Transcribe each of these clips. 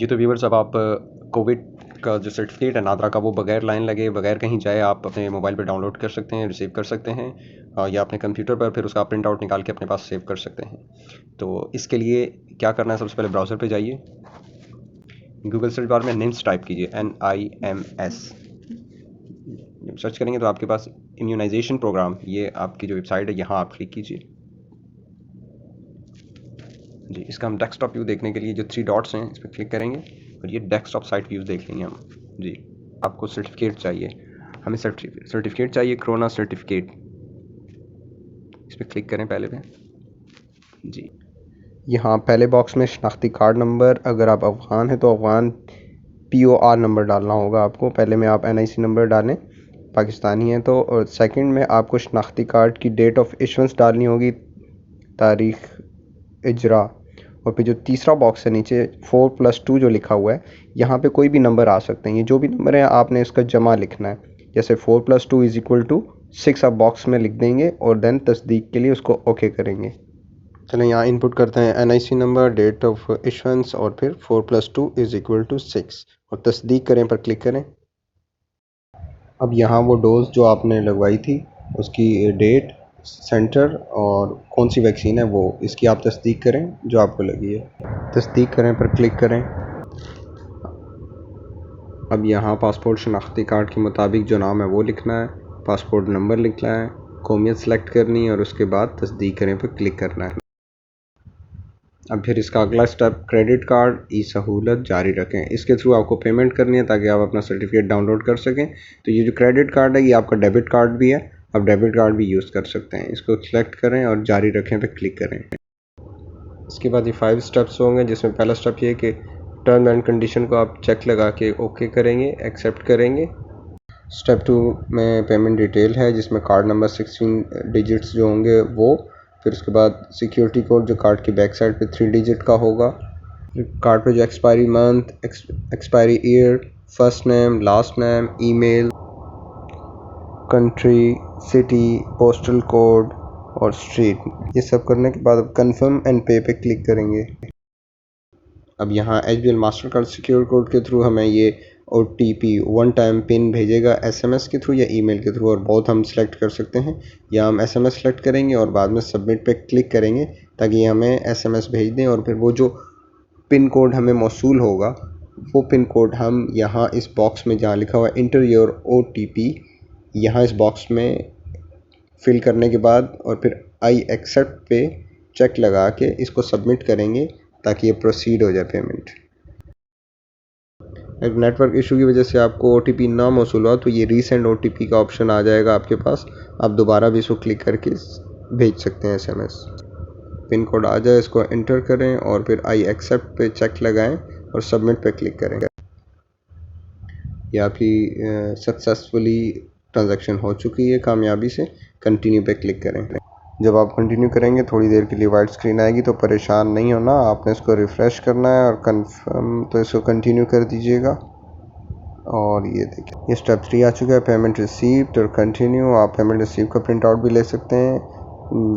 जी तो व्यूवर्स अब आप कोविड का जो सर्टिफिकेट है, नादरा का, वो बगैर लाइन लगे, बगैर कहीं जाए, आप अपने मोबाइल पर डाउनलोड कर सकते हैं रिसीव कर सकते हैं या अपने कंप्यूटर पर फिर उसका प्रिंट आउट निकाल के अपने पास सेव कर सकते हैं। तो इसके लिए क्या करना है, सबसे पहले ब्राउज़र पर जाइए। गूगल सर्च बार में निम्स टाइप कीजिए एन आई एम एस जब सर्च करेंगे तो आपके पास इम्यूनाइजेशन प्रोग्राम ये आपकी जो वेबसाइट है, यहाँ आप क्लिक कीजिए। जी, इसका हम डेस्कटॉप व्यू देखने के लिए जो थ्री डॉट्स हैं, इस पर क्लिक करेंगे और ये डेस्कटॉप साइट व्यू देख लेंगे हम। जी, आपको सर्टिफिकेट चाहिए। हमें सर्टिफिकेट चाहिए कोरोना सर्टिफिकेट इस पर क्लिक करें पहले पे। जी, यहाँ पहले बॉक्स में शनाख्ती कार्ड नंबर अगर आप अफ़गान हैं तो Afghan P O R number डालना होगा आपको। पहले में आप एन आई सी नंबर डालें, पाकिस्तानी हैं तो और सेकंड में आपको शनाख्ती कार्ड की डेट ऑफ़ इशुंस डालनी होगी, तारीख, इजरा। और फिर जो तीसरा बॉक्स है नीचे फोर प्लस टू जो लिखा हुआ है, यहाँ पे कोई भी नंबर आ सकते हैं। ये जो भी नंबर है, आपने इसका जमा लिखना है। जैसे four plus two is equal to six आप बॉक्स में लिख देंगे और देन तस्दीक के लिए उसको ओके करेंगे। चलें, यहाँ इनपुट करते हैं। N I C number date of issuance और फिर four plus two is equal to six और तस्दीक करें पर क्लिक करें। अब यहाँ वो डोज जो आपने लगवाई थी, उसकी डेट सेंटर और कौन सी वैक्सीन है वो, इसकी आप तस्दीक करें, जो आपको लगी है। तस्दीक करें पर क्लिक करें। अब यहाँ पासपोर्ट शनाख्ती कार्ड के मुताबिक जो नाम है वो लिखना है, पासपोर्ट नंबर लिखना है, कौमियत सेलेक्ट करनी है और उसके बाद तस्दीक करें पर क्लिक करना है। अब फिर इसका अगला स्टेप, क्रेडिट कार्ड ई सहूलत जारी रखें। इसके थ्रू आपको पेमेंट करनी है ताकि आप अपना सर्टिफिकेट डाउनलोड कर सकें। तो ये जो क्रेडिट कार्ड है, ये आपका डेबिट कार्ड भी है। आप डेबिट कार्ड भी यूज़ कर सकते हैं। इसको सिलेक्ट करें और जारी रखें पे क्लिक करें। इसके बाद ये फाइव स्टेप्स होंगे, जिसमें पहला स्टेप ये कि टर्म एंड कंडीशन को आप चेक लगा के ओके करेंगे एक्सेप्ट करेंगे। स्टेप टू में पेमेंट डिटेल है, जिसमें कार्ड नंबर सिक्सटीन डिजिट्स जो होंगे वो, फिर उसके बाद सिक्योरिटी कोड जो कार्ड की बैक साइड पे थ्री डिजिट का होगा। कार्ड पे जो expiry month expiry year first name last name email country city postal code और स्ट्रीट ये सब करने के बाद अब कंफर्म एंड पे पे क्लिक करेंगे। अब यहाँ H B L Mastercard secure code के थ्रू हमें ये O T P one time pin भेजेगा एस एम एस के थ्रू या ई मेल के थ्रू और बहुत हम सेलेक्ट कर सकते हैं। या हम एस एम एस सेलेक्ट करेंगे और बाद में सबमिट पे क्लिक करेंगे ताकि हमें एस एम एस भेज दें और फिर वो जो पिन कोड हमें मौसू होगा, वो पिन कोड हम यहाँ इस बॉक्स में जहाँ लिखा हुआ है enter your O T P यहाँ इस बॉक्स में फिल करने के बाद और फिर आई एक्सेप्ट पे चेक लगा के इसको सबमिट करेंगे ताकि ये प्रोसीड हो जाए पेमेंट अगर नेटवर्क इशू की वजह से आपको ओ टी ना मौसू हुआ तो ये रीसेंड ओ का ऑप्शन आ जाएगा आपके पास। आप दोबारा भी इसको क्लिक करके भेज सकते हैं एसएमएस पिन कोड आ जाए, इसको एंटर करें और फिर आई एक्सेप्ट पे चेक लगाएँ और सबमिट पे क्लिक करें। ये आपकी सक्सेसफुली ट्रांजैक्शन हो चुकी है कामयाबी से कंटिन्यू पे क्लिक करें। जब आप कंटिन्यू करेंगे, थोड़ी देर के लिए वाइट स्क्रीन आएगी तो परेशान नहीं होना, आपने इसको रिफ़्रेश करना है और कंफर्म तो इसको कंटिन्यू कर दीजिएगा। और ये देखिए, ये स्टेप थ्री आ चुका है पेमेंट रिसीव्ड और कंटिन्यू आप पेमेंट रिसीव का प्रिंट आउट भी ले सकते हैं,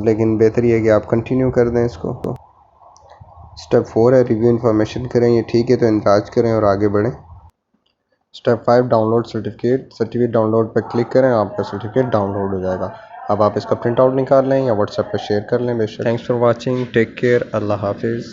लेकिन बेहतर ये है कि आप कंटिन्यू कर दें इसको। स्टेप फोर है रिव्यू इन्फॉर्मेशन करें, ये ठीक है तो इंतजाज करें और आगे बढ़ें। Step five, download certificate. Certificate download पर क्लिक करें, आपका सर्टिफिकेट डाउनलोड हो जाएगा। अब आप इसका प्रिंट आउट निकाल लें या व्हाट्सएप पर शेयर कर लें बेशक। Thanks for watching take care अल्लाह हाफिज़।